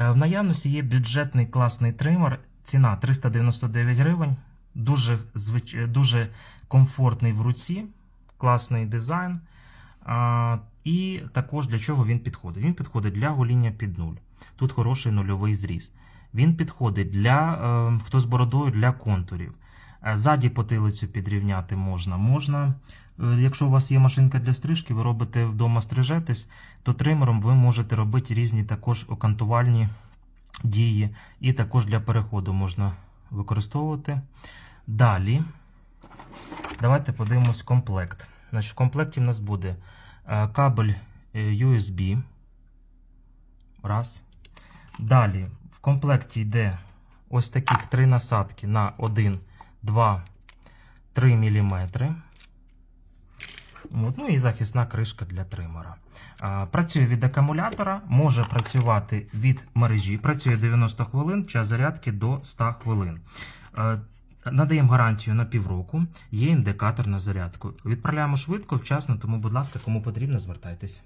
Е, В наявності є бюджетний класний тример, ціна 399 гривень, дуже, звич... е, дуже комфортний в руці, класний дизайн. А, і також для чого він підходить? Він підходить для гоління під нуль. Тут хороший нульовий зріз. Він підходить для е, хто з бородою для контурів. Е, Ззаді потилицю підрівняти можна. Можна, е, якщо у вас є машинка для стрижки, ви робите вдома стрижетесь, то тримером ви можете робити різні також окантувальні дії, і також для переходу можна використовувати. Далі, давайте подивимось комплект. Значить, в комплекті в нас буде е, кабель USB. Раз. Далі, в комплекті йде ось таких три насадки на 1, 2, 3 мм. От, ну і захисна кришка для тримера. А, працює від акумулятора, може працювати від мережі. Працює 90 хвилин, час зарядки до 100 хвилин. Е, Надаємо гарантію на півроку. Є індикатор на зарядку. Відправляємо швидко, вчасно, тому, будь ласка, кому потрібно, звертайтесь.